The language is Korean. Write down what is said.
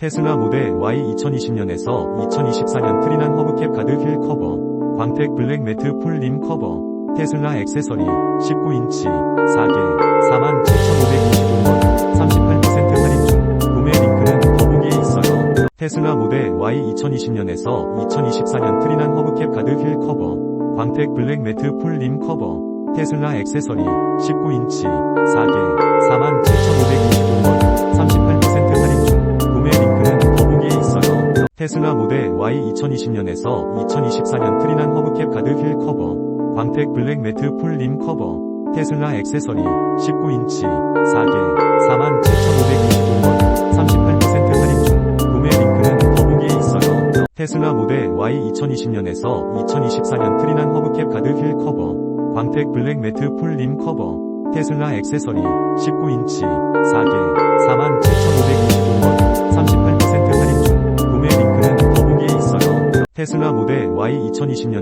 테슬라 모델 Y 2020년에서 2024년 트리난 허브캡 가드 휠 커버, 광택 블랙 매트 풀림 커버, 테슬라 액세서리 19인치 4개 47,525원 38% 할인 중 구매 링크는 더보기에 있어요. 테슬라 모델 Y 2020년에서 2024년 트리난 허브캡 가드 휠 커버, 광택 블랙 매트 풀림 커버, 테슬라 액세서리 19인치 4개 47,525원 테슬라 모델 Y 2020년에서 2024년 트리난 허브캡 가드 휠 커버, 광택 블랙 매트 풀림 커버, 테슬라 액세서리 19인치 4개 47,525원 38% 할인 중 구매 링크는 더보기에 있어요. 테슬라 모델 Y 2020년에서 2024년 트리난 허브캡 가드 휠 커버, 광택 블랙 매트 풀림 커버, 테슬라 액세서리 19인치 4개 테슬라 모델 Y 2020년에